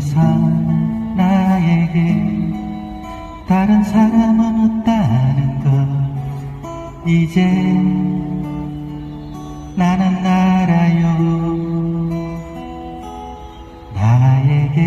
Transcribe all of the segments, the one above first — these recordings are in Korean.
이상 나에게 다른 사람은 없다는 걸 이제 나는 알아요. 나에게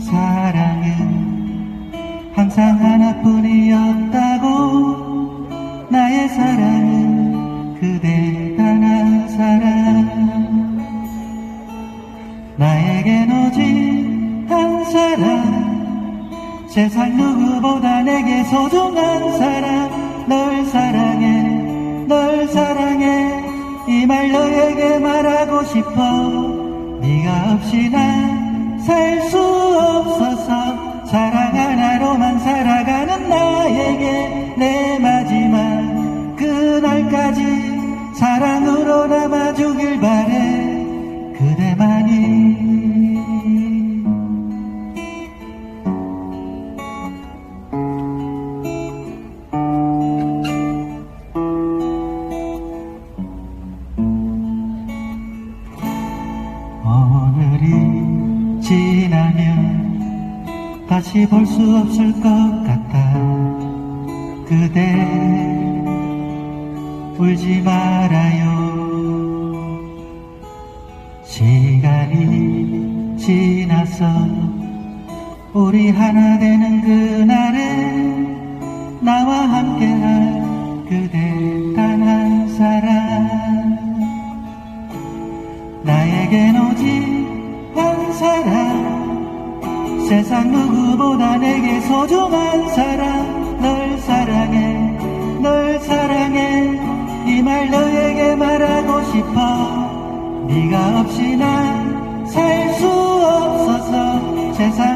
사랑은 항상 하나뿐이었다고. 나의 사랑은 그대 단한 사람 나에겐 오직 한 사람 세상 누구보다 내게 소중한 사람. 널 사랑해 널 사랑해. 이 말 너에게 말하고 싶어. 네가 없이 난 살 수 없어서 사랑 하나로만 살아가는 다시 볼 수 없을 것 같아. 그대 울지 말아요. 시간이 지나서 우리 하나 되는 그날에 나와 함께할 그대 단 한 사람. 나에겐 오직 세상 누구보다 내게 소중한 사람 널 사랑해 널 사랑해. 이 말 너에게 말하고 싶어. 네가 없이 난 살 수 없어서 세상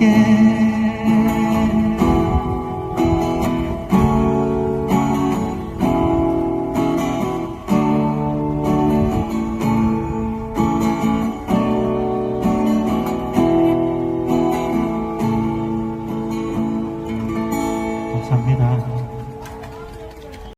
Yeah.